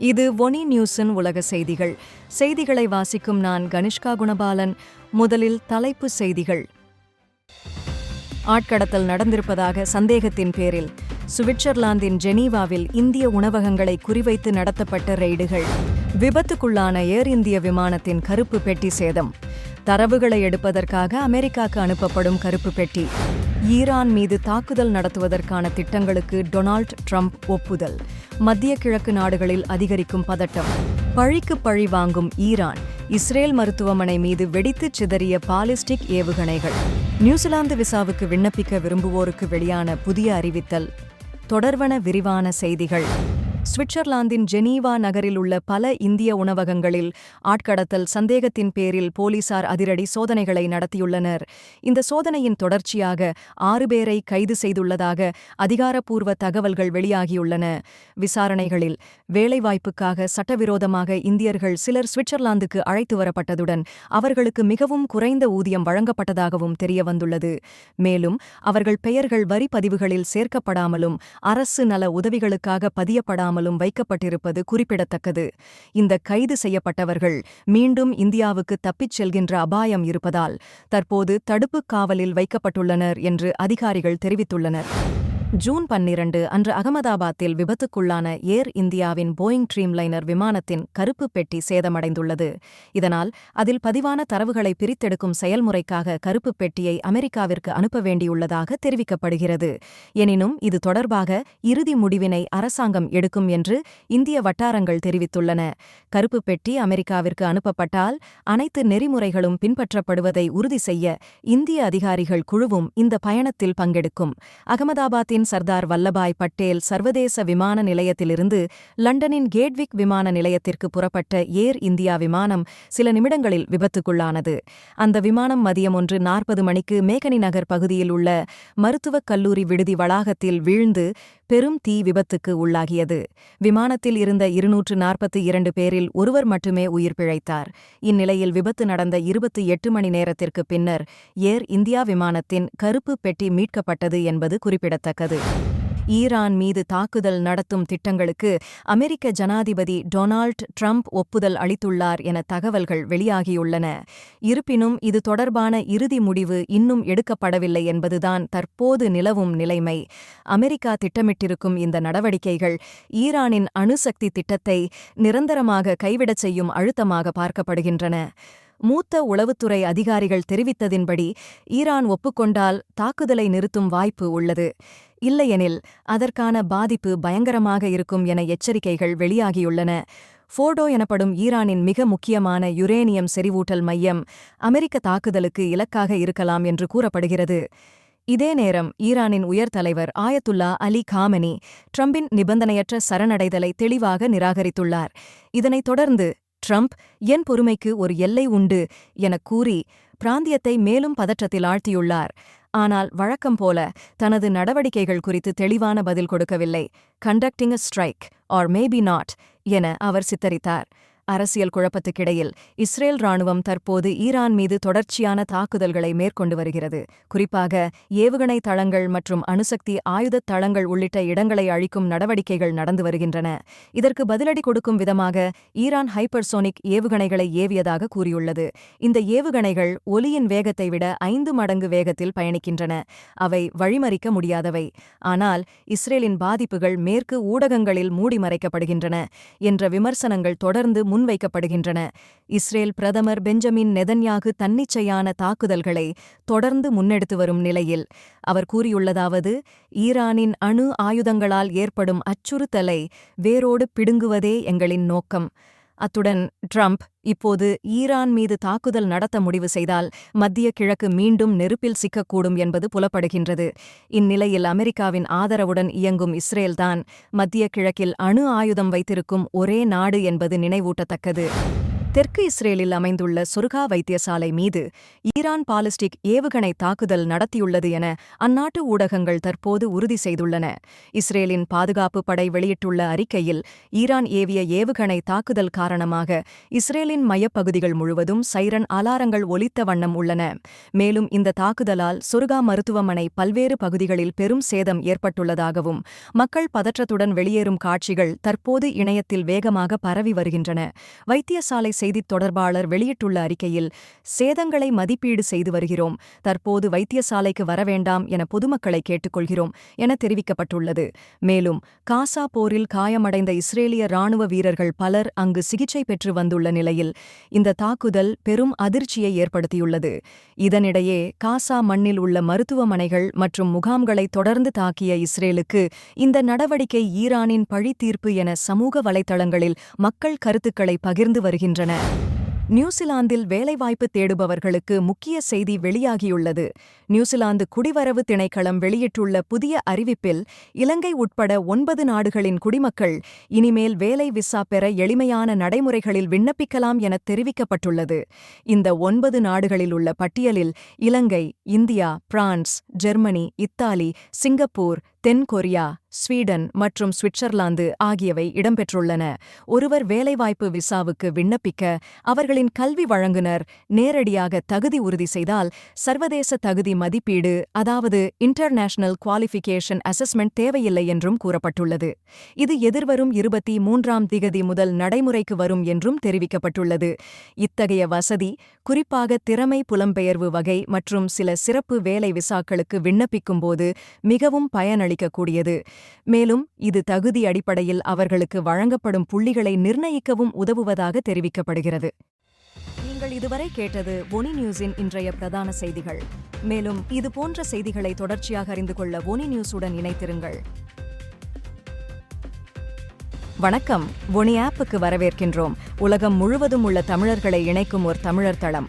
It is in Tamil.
இது ஒனி நியூஸின் உலக செய்திகள். செய்திகளை வாசிக்கும் நான் கனிஷ்கா குணபாலன். முதலில் தலைப்பு செய்திகள். ஆட்கடத்தல் நடந்திருப்பதாக சந்தேகத்தின் பேரில் சுவிட்சர்லாந்தின் ஜெனீவாவில் இந்திய உணவகங்களை குறிவைத்து நடத்தப்பட்ட ரெய்டுகள். விபத்துக்குள்ளான ஏர் இந்திய விமானத்தின் கருப்பு பெட்டி சேதம். தரவுகளை எடுப்பதற்காக அமெரிக்காக்கு அனுப்பப்படும் கருப்பு பெட்டி. ஈரான் மீது தாக்குதல் நடத்துவதற்கான திட்டங்களுக்கு டொனால்ட் ட்ரம்ப் ஒப்புதல். மத்திய கிழக்கு நாடுகளில் அதிகரிக்கும் பதட்டம். பழிக்கு பழி வாங்கும் ஈரான் இஸ்ரேல் மருத்துவமனை மீது வெடித்துச் சிதறிய பாலிஸ்டிக் ஏவுகணைகள். நியூசிலாந்து விசாவுக்கு விண்ணப்பிக்க விரும்புவோருக்கு வெளியான புதிய அறிவித்தல். தொடர்வன விரிவான செய்திகள். சுவிட்சர்லாந்தின் ஜெனீவா நகரில் உள்ள பல இந்திய உணவகங்களில் ஆட்கடத்தல் சந்தேகத்தின் பேரில் போலீசார் அதிரடி சோதனைகளை நடத்தியுள்ளனர். இந்த சோதனையின் தொடர்ச்சியாக ஆறு பேரை கைது செய்துள்ளதாக அதிகாரப்பூர்வ தகவல்கள் வெளியாகியுள்ளன. விசாரணைகளில் வேலைவாய்ப்புக்காக சட்டவிரோதமாக இந்தியர்கள் சிலர் சுவிட்சர்லாந்துக்கு அழைத்து வரப்பட்டதுடன் அவர்களுக்கு மிகவும் குறைந்த ஊதியம் வழங்கப்பட்டதாகவும் தெரியவந்துள்ளது. மேலும் அவர்கள் பெயர்கள் வரி பதிவுகளில் சேர்க்கப்படாமலும் அரசு நல உதவிகளுக்காக பதியப்படாமல் இல்லாமலும் வைக்கப்பட்டிருப்பது குறிப்பிடத்தக்கது. இந்த கைது செய்யப்பட்டவர்கள் மீண்டும் இந்தியாவுக்கு தப்பிச் செல்கின்ற அபாயம் இருப்பதால் தற்போது தடுப்புக் காவலில் வைக்கப்பட்டுள்ளனர் என்று அதிகாரிகள் தெரிவித்துள்ளனர். ஜூன் பன்னிரண்டு அன்று அகமதாபாத்தில் விபத்துக்குள்ளான ஏர் இந்தியாவின் போயிங் ட்ரீம்லைனர் விமானத்தின் கருப்பு பெட்டி சேதமடைந்துள்ளது. இதனால் அதில் பதிவான தரவுகளை பிரித்தெடுக்கும் செயல்முறைக்காக கருப்பு பெட்டியை அமெரிக்காவிற்கு அனுப்ப வேண்டியுள்ளதாக தெரிவிக்கப்படுகிறது. எனினும் இது தொடர்பாக இறுதி முடிவினை அரசாங்கம் எடுக்கும் என்று இந்திய வட்டாரங்கள் தெரிவித்துள்ளன. கருப்பு பெட்டி அமெரிக்காவிற்கு அனுப்பப்பட்டால் அனைத்து நெறிமுறைகளும் பின்பற்றப்படுவதை உறுதி செய்ய இந்திய அதிகாரிகள் குழுவும் இந்த பயணத்தில் பங்கெடுக்கும். அகமதாபாத்தின் இந்தியாவின் சர்தார் வல்லபாய் பட்டேல் சர்வதேச விமான நிலையத்திலிருந்து லண்டனின் கேட்விக் விமான நிலையத்திற்கு புறப்பட்ட ஏர் இந்தியா விமானம் சில நிமிடங்களில் விபத்துக்குள்ளானது. அந்த விமானம் மதியம் ஒன்று நாற்பது மணிக்கு மேகனி நகர் பகுதியில் உள்ள மருத்துவக் கல்லூரி விடுதி வளாகத்தில் வீழ்ந்து பெரும் தீ விபத்துக்கு உள்ளாகியது. விமானத்தில் இருந்த இருநூற்று நாற்பத்தி இரண்டு பேரில் ஒருவர் மட்டுமே உயிர் பிழைத்தார். இந்நிலையில் விபத்து நடந்த இருபத்தி எட்டு மணி நேரத்திற்கு பின்னர் ஏர் இந்தியா விமானத்தின் கருப்பு பெட்டி மீட்கப்பட்டது என்பது குறிப்பிடத்தக்கது. ஈரான் மீது தாக்குதல் நடத்தும் திட்டங்களுக்கு அமெரிக்க ஜனாதிபதி டொனால்ட் ட்ரம்ப் ஒப்புதல் அளித்துள்ளார் என தகவல்கள் வெளியாகியுள்ளன. இருப்பினும் இது தொடர்பான இறுதி முடிவு இன்னும் எடுக்கப்படவில்லை என்பதுதான் தற்போது நிலவும் நிலைமை. அமெரிக்கா திட்டமிட்டிருக்கும் இந்த நடவடிக்கைகள் ஈரானின் அணுசக்தி திட்டத்தை நிரந்தரமாக கைவிடச் செய்யும் அழுத்தமாக பார்க்கப்படுகின்றன. மூத்த உளவுத்துறை அதிகாரிகள் தெரிவித்ததின்படி ஈரான் ஒப்புக்கொண்டால் தாக்குதலை நிறுத்தும் வாய்ப்பு உள்ளது. இல்லையெனில் அதற்கான பாதிப்பு பயங்கரமாக இருக்கும் என எச்சரிக்கைகள் வெளியாகியுள்ளன. ஃபோர்டோ எனப்படும் ஈரானின் மிக முக்கியமான யுரேனியம் செறிவூட்டல் மையம் அமெரிக்க தாக்குதலுக்கு இலக்காக இருக்கலாம் என்று கூறப்படுகிறது. இதே நேரம் ஈரானின் உயர் தலைவர் ஆயத்துல்லா அலி காமனி ட்ரம்பின் நிபந்தனையற்ற சரணடைதலை தெளிவாக நிராகரித்துள்ளார். இதனைத் தொடர்ந்து ட்ரம்ப் என் பொறுமைக்கு ஒரு எல்லை உண்டு எனக் கூறி பிராந்தியத்தை மேலும் பதற்றத்தில் ஆழ்த்தியுள்ளார். ஆனால் வழக்கம் போல தனது நடவடிக்கைகள் குறித்து தெளிவான பதில் கொடுக்கவில்லை. Conducting a strike or maybe not என அவர் சித்தரித்தார். அரசியல் குழப்பத்துக்கிடையில் இஸ்ரேல் ராணுவம் தற்போது ஈரான் மீது தொடர்ச்சியான தாக்குதல்களை மேற்கொண்டு வருகிறது. குறிப்பாக ஏவுகணை தளங்கள் மற்றும் அணுசக்தி ஆயுதத் தளங்கள் உள்ளிட்ட இடங்களை அழிக்கும் நடவடிக்கைகள் நடந்து வருகின்றன. இதற்கு பதிலடி கொடுக்கும் விதமாக ஈரான் ஹைப்பர்சோனிக் ஏவுகணைகளை ஏவியதாக கூறியுள்ளது. இந்த ஏவுகணைகள் ஒலியின் வேகத்தை விட ஐந்து மடங்கு வேகத்தில் பயணிக்கின்றன. அவை வழிமறிக்க முடியாதவை. ஆனால் இஸ்ரேலின் பாதிப்புகள் மேற்கு ஊடகங்களில் மூடி மறைக்கப்படுகின்றன. என்ற விமர்சனங்கள் தொடர்ந்து முன் முன்வைக்கப்படுகின்றன. இஸ்ரேல் பிரதமர் பெஞ்சமின் நெதன்யாகு தன்னிச்சையான தாக்குதல்களை தொடர்ந்து முன்னெடுத்து வரும் நிலையில் அவர் கூறியுள்ளதாவது ஈரானின் அணு ஆயுதங்களால் ஏற்படும் அச்சுறுத்தலை வேரோடு பிடுங்குவதே எங்களின் நோக்கம். அத்துடன் ட்ரம்ப் இப்போது ஈரான் மீது தாக்குதல் நடத்த முடிவு செய்தால் மத்திய கிழக்கு மீண்டும் நெருப்பில் சிக்கக்கூடும் என்பது புலப்படுகின்றது. இந்நிலையில் அமெரிக்காவின் ஆதரவுடன் இயங்கும் இஸ்ரேல்தான் மத்திய கிழக்கில் அணு ஆயுதம் வைத்திருக்கும் ஒரே நாடு என்பது நினைவூட்டத்தக்கது. தெற்கு இஸ்ரேலில் அமைந்துள்ள சுருகா வைத்தியசாலை மீது ஈரான் பாலிஸ்டிக் ஏவுகணை தாக்குதல் நடத்தியுள்ளது என அந்நாட்டு ஊடகங்கள் தற்போது உறுதி செய்துள்ளன. இஸ்ரேலின் பாதுகாப்பு படை வெளியிட்டுள்ள அறிக்கையில் ஈரான் ஏவிய ஏவுகணை தாக்குதல் காரணமாக இஸ்ரேலின் மையப்பகுதிகள் முழுவதும் சைரன் அலாரங்கள் ஒலித்த வண்ணம் உள்ளன. மேலும் இந்த தாக்குதலால் சுருகா மருத்துவமனை பல்வேறு பகுதிகளில் பெரும் சேதம் ஏற்பட்டுள்ளதாகவும் மக்கள் பதற்றத்துடன் வெளியேறும் காட்சிகள் தற்போது இணையத்தில் வேகமாக பரவி வருகின்றன. வைத்தியசாலை செய்தித் தொடர்பாளர் வெளியிட்டுள்ள அறிக்கையில் சேதங்களை மதிப்பீடு செய்து வருகிறோம் தற்போது வைத்தியசாலைக்கு வரவேண்டாம் என பொதுமக்களை கேட்டுக்கொள்கிறோம் என தெரிவிக்கப்பட்டுள்ளது. மேலும் காசா போரில் காயமடைந்த இஸ்ரேலிய ராணுவ வீரர்கள் பலர் அங்கு சிகிச்சை பெற்று வந்துள்ள நிலையில் இந்த தாக்குதல் பெரும் அதிர்ச்சியை ஏற்படுத்தியுள்ளது. இதனிடையே காசா மண்ணில் உள்ள மருத்துவமனைகள் மற்றும் முகாம்களை தொடர்ந்து தாக்கிய இஸ்ரேலுக்கு இந்த நடவடிக்கை ஈரானின் பழி தீர்ப்பு என சமூக வலைதளங்களில் மக்கள் கருத்துக்களை பகிர்ந்து வருகின்றன நியூசிலாந்தில் வேலைவாய்ப்பு தேடுபவர்களுக்கு முக்கிய செய்தி வெளியாகியுள்ளது. நியூசிலாந்து குடிவரவு திணைக்களம் வெளியிட்டுள்ள புதிய அறிவிப்பில் இலங்கை உட்பட ஒன்பது நாடுகளின் குடிமக்கள் இனிமேல் வேலை விசா பெற எளிமையான நடைமுறைகளில் விண்ணப்பிக்கலாம் என தெரிவிக்கப்பட்டுள்ளது. இந்த ஒன்பது நாடுகளில் உள்ள பட்டியலில் Ilangai India France Germany Italy Singapore தென் கொரியா ஸ்வீடன் மற்றும் சுவிட்சர்லாந்து ஆகியவை இடம்பெற்றுள்ளன. ஒருவர் வேலைவாய்ப்பு விசாவுக்கு விண்ணப்பிக்க அவர்களின் கல்வி வழங்குனர் நேரடியாக தகுதி உறுதி செய்தால் சர்வதேச தகுதி மதிப்பீடு அதாவது இன்டர்நேஷனல் குவாலிஃபிகேஷன் அசஸ்மெண்ட் தேவையில்லை என்றும் கூறப்பட்டுள்ளது. இது எதிர்வரும் இருபத்தி மூன்றாம் திகதி முதல் நடைமுறைக்கு வரும் என்றும் தெரிவிக்கப்பட்டுள்ளது. இத்தகைய வசதி குறிப்பாக திறமை புலம்பெயர்வு வகை மற்றும் சில சிறப்பு வேலை விசாக்களுக்கு விண்ணப்பிக்கும்போது மிகவும் பயனளிக்கக்கூடியது மேலும் இது தகுதி அடிப்படையில் அவர்களுக்கு வழங்கப்படும் புள்ளிகளை நிர்ணயிக்கவும் உதவுவதாக தெரிவிக்கப்படுகிறது. நீங்கள் இதுவரை கேட்டது ஒனி நியூஸின் இன்றைய பிரதான செய்திகள். மேலும் இது போன்ற செய்திகளை தொடர்ச்சியாக அறிந்து கொள்ள ஒனி நியூஸுடன் இணைத்திருங்கள் வணக்கம். ஒனி ஆப்புக்கு வரவேற்கின்றோம். உலகம் முழுவதும் உள்ள தமிழர்களை இணைக்கும் ஒரு தமிழர் தளம்.